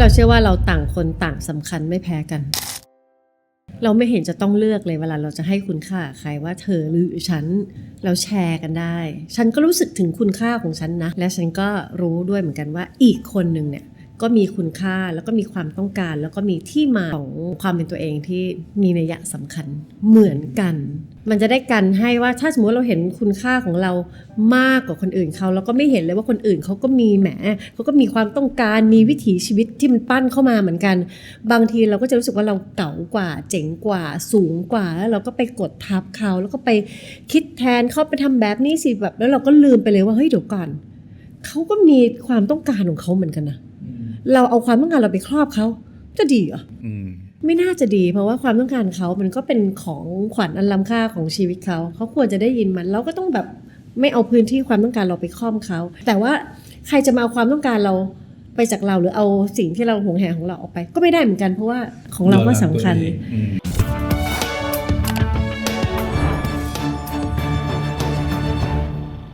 เราเชื่อว่าเราต่างคนต่างสำคัญไม่แพ้กัน เราไม่เห็นจะต้องเลือกเลยเวลาเราจะให้คุณค่าใครว่าเธอหรือฉันเราแชร์กันได้ ฉันก็รู้สึกถึงคุณค่าของฉันนะ และฉันก็รู้ด้วยเหมือนกันว่าอีกคนหนึ่งเนี่ย ก็มีคุณค่าแล้วก็มีความต้องการ แล้วก็มีที่มาของความเป็นตัวเองที่มีนัยสำคัญเหมือนกัน มันจะได้กันให้ว่าถ้าสมมติเราเห็นคุณค่าของเรามากกว่าคนอื่นเขาเราก็ไม่เห็นเลยว่าคนอื่นเขาก็มีแหมเขาก็มีความต้องการมีวิถีชีวิตที่มันปั้นเข้ามาเหมือนกัน บางทีเราก็จะรู้สึกว่าเราเก๋ากว่า เจ๋งกว่า สูงกว่าแล้วเราก็ไปกดทับเขาแล้วก็ไปคิดแทนเขาไปทำแบบนี้สิแบบแล้วเราก็ลืมไปเลยว่าเฮ้ยเดี๋ยวก่อนเขาก็มีความต้องการของเขาเหมือนกันนะ เราเอาความต้องการเราไปครอบเขาจะดีเหรออืมไม่น่าจะดี เพราะว่าความต้องการเขามันก็เป็นของขวัญอันล้ำค่าของชีวิตเขาเขาควรจะได้ยินมันเราก็ต้องแบบไม่เอาพื้นที่ความต้องการเราไปครอบเขาแต่ว่าใครจะมาเอาความต้องการเราไปจากเราหรือเอาสิ่งที่เราหวงแหนของเราออกไป ก็ไม่ได้เหมือนกันเพราะว่าของเราก็สำคัญ